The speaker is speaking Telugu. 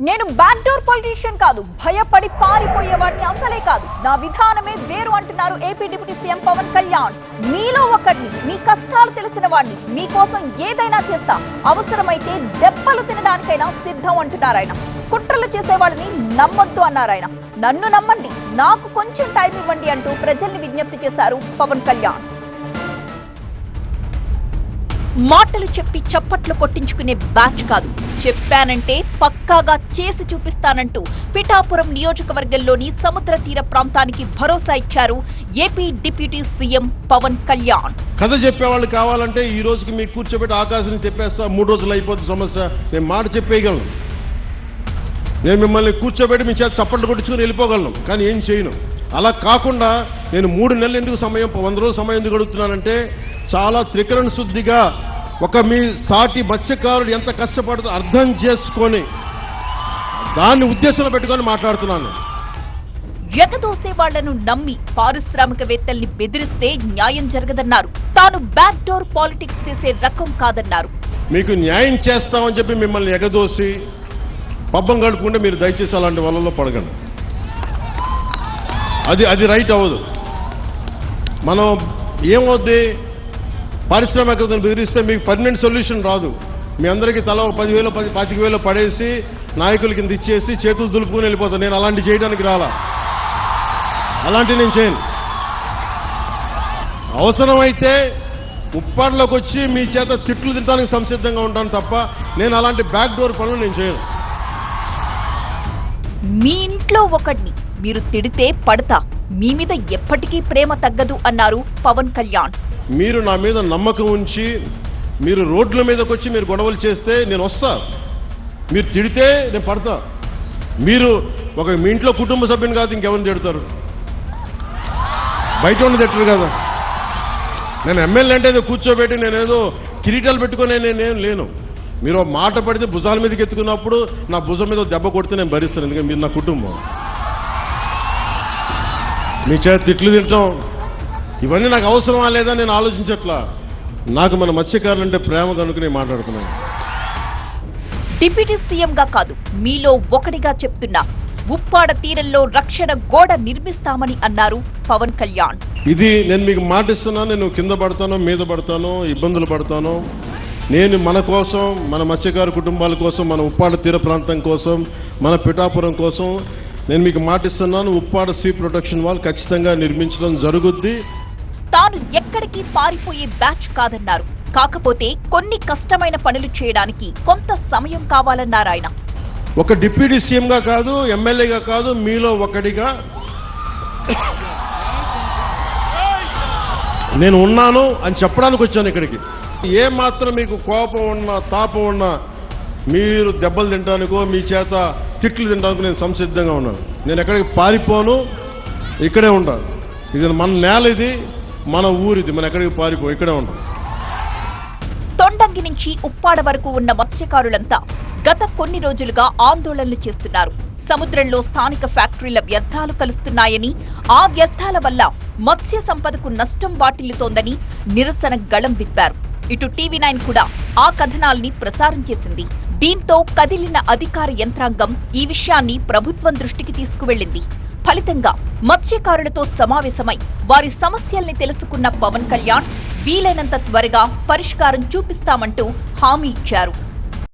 నేను బ్యాక్డోర్ పొలిటీషియన్ కాదు భయపడి పారిపోయేవాడిని అసలే కాదు. నా విధానమే వేరు అంటున్నారు AP deputy CM Pawan Kalyan మీలో ఒకటిని మీ కష్టాలు తెలిసిన వాడిని మీకోసం ఏదైనా చేస్తా. అవసరమైతే దెబ్బలు తినడానికైనా సిద్ధం అంటున్నారు ఆయన. కుట్రలు చేసే వాళ్ళని నమ్మొద్దు అన్నారు ఆయన. నన్ను నమ్మండి నాకు కొంచెం టైం ఇవ్వండి అంటూ ప్రజల్ని విజ్ఞప్తి చేశారు పవన్ కళ్యాణ్. మాటలు చెప్పి చప్పట్లు కొట్టించుకునే బ్యాచ్ కాదు. చెప్పానంటే పక్కాగా చేసి చూపిస్తానంటూ పిఠాపురం నియోజకవర్గంలోని సముద్ర తీర ప్రాంతానికి భరోసా ఇచ్చారు AP deputy CM Pawan Kalyan. కథ చెప్పేవాళ్ళు కావాలంటే ఈ రోజుకి మీకు కూర్చోబెట్టి ఆకాశం చెప్పేస్తా మూడు రోజులు అయిపోతుంది సమస్య. నేను మాట చెప్పేయగలను. నేను మిమ్మల్ని కూర్చోబెట్టి మీ చేత చప్పట్లు కొట్టించుకుని వెళ్ళిపోగలను కానీ ఏం చేయను. అలా కాకుండా నేను మూడు నెలలు ఎందుకు సమయం వంద రోజులు సమయం ఎందుకు అడుగుతున్నానంటే చాలా త్రికరణ శుద్ధిగా ఒక మీ సాటి మత్స్యకారుడు ఎంత కష్టపడుతూ అర్థం చేసుకొని దాన్ని ఉద్దేశంలో పెట్టుకొని మాట్లాడుతున్నాను. ఎగదోసే వాళ్ళను నమ్మి పారిశ్రామికవేత్తల్ని బెదిరిస్తే న్యాయం జరగదన్నారు. తాను బ్యాక్ డోర్ పాలిటిక్స్ చేసే రకం కాదన్నారు. మీకు న్యాయం చేస్తామని చెప్పి మిమ్మల్ని ఎగదోసి పబ్బం గడుపుకుంటే మీరు దయచేసి అలాంటి వలలో పడగండి అది అది రైట్ అవ్వదు. మనం ఏమవుద్ది? పారిశ్రామికతను బెదిరిస్తే మీకు పర్మనెంట్ సొల్యూషన్ రాదు. మీ అందరికీ తల ఒక పదివేలు పది పాతిక వేలు పడేసి నాయకుల కింద ఇచ్చేసి చేతులు దులుపుకుని వెళ్ళిపోతాను నేను అలాంటి చేయడానికి రాలా. అలాంటి నేను చేయను. అవసరమైతే ఉప్పాడులోకి వచ్చి మీ చేత తిట్లు తినడానికి సంసిద్ధంగా ఉంటాను తప్ప నేను అలాంటి బ్యాక్ డోర్ పనులు నేను చేయను. మీ ఇంట్లో ఒకడిని మీరు తిడితే పడతా. మీ మీద ఎప్పటికీ ప్రేమ తగ్గదు అన్నారు పవన్ కళ్యాణ్. మీరు నా మీద నమ్మకం ఉంచి మీరు రోడ్ల మీదకి వచ్చి మీరు గొడవలు చేస్తే నేను వస్తా. మీరు తిడితే నేను పడతా. మీరు ఒక మీ ఇంట్లో కుటుంబ సభ్యుని కాదు ఇంకెవరిని తిడతారు? బయట ఉన్న తిట్టరు కదా. నేను ఎమ్మెల్యే అంటే ఏదో కూర్చోబెట్టి నేనేదో కిరీటాలు పెట్టుకునే నేనేం లేను. మీరు మాట పడితే భుజాల మీదకి ఎత్తుకున్నప్పుడు నా భుజం మీద దెబ్బ కొడితే నేను భరిస్తాను ఎందుకంటే మీరు నా కుటుంబం. మీ చేత తిట్లు తింటాం. ఇవన్నీ నాకు అవసరమా లేదా నేను ఆలోచించట్లా. నాకు మన మత్స్యకారులంటే ప్రేమ కనుక నేను మాట్లాడుతున్నాను. డిప్యూటీ సీఎంగా కాదు మీలో ఒకటిగా చెప్తున్నా. ఉప్పాడ తీరంలో రక్షణ గోడ నిర్మిస్తామని అన్నారు పవన్ కళ్యాణ్. ఇది నేను మీకు మాట ఇస్తున్నాను నేను కింద పడతాను మీద పడతాను ఇబ్బందులు పడతాను. నేను మన కోసం మన మత్స్యకారు కుటుంబాల కోసం మన ఉప్పాడ తీర ప్రాంతం కోసం మన పిఠాపురం కోసం నేను మీకు మాట ఇస్తున్నాను ఉప్పాడ సీ ప్రొటెక్షన్ వాల్ ఖచ్చితంగా నిర్మించడం జరుగుద్ది. తాను ఎక్కడికి పారిపోయే బ్యాచ్ కాదన్నారు. కాకపోతే కొన్ని కష్టమైన పనులు చేయడానికి కొంత సమయం కావాలన్నారు ఆయన. ఒక డిప్యూటీ సీఎంగా కాదు ఎమ్మెల్యేగా కాదు మీలో ఒకడిగా. నేను ఉన్నాను అని చెప్పడానికి వచ్చాను ఇక్కడికి. ఏ మాత్రం మీకు కోపం ఉన్నా తాపం ఉన్నా మీరు దెబ్బలు తినడానికో మీ చేత తిట్లు తినడానికి నేను సంసిద్ధంగా ఉన్నాను. నేను ఎక్కడికి పారిపోను ఇక్కడే ఉంటాను. ఇది మన నేల ఇది. మన ఊరిది మనం ఎక్కడికి పారిపో ఇక్కడే ఉంటాం తొండంగి నుంచి ఉప్పాడ వరకు ఉన్న మత్స్యకారులంతా గత కొన్ని రోజులుగా ఆందోళనలు చేస్తున్నారు. సముద్రంలో స్థానిక ఫ్యాక్టరీల వ్యర్థాలు కలుస్తున్నాయని ఆ వ్యర్థాల వల్ల మత్స్య సంపదకు నష్టం వాటిల్లుతోందని నిరసన గళం విప్పారు. ఇటు టీవీ నైన్ కూడా ఆ కథనాల్ని ప్రసారం చేసింది. దీంతో కదిలిన అధికార యంత్రాంగం ఈ విషయాన్ని ప్రభుత్వం దృష్టికి తీసుకువెళ్ళింది ఫలితంగా మత్స్యకారులతో సమావేశమై వారి సమస్యల్ని తెలుసుకున్న పవన్ కళ్యాణ్ వీలైనంత త్వరగా పరిష్కారం చూపిస్తామంటూ హామీ ఇచ్చారు.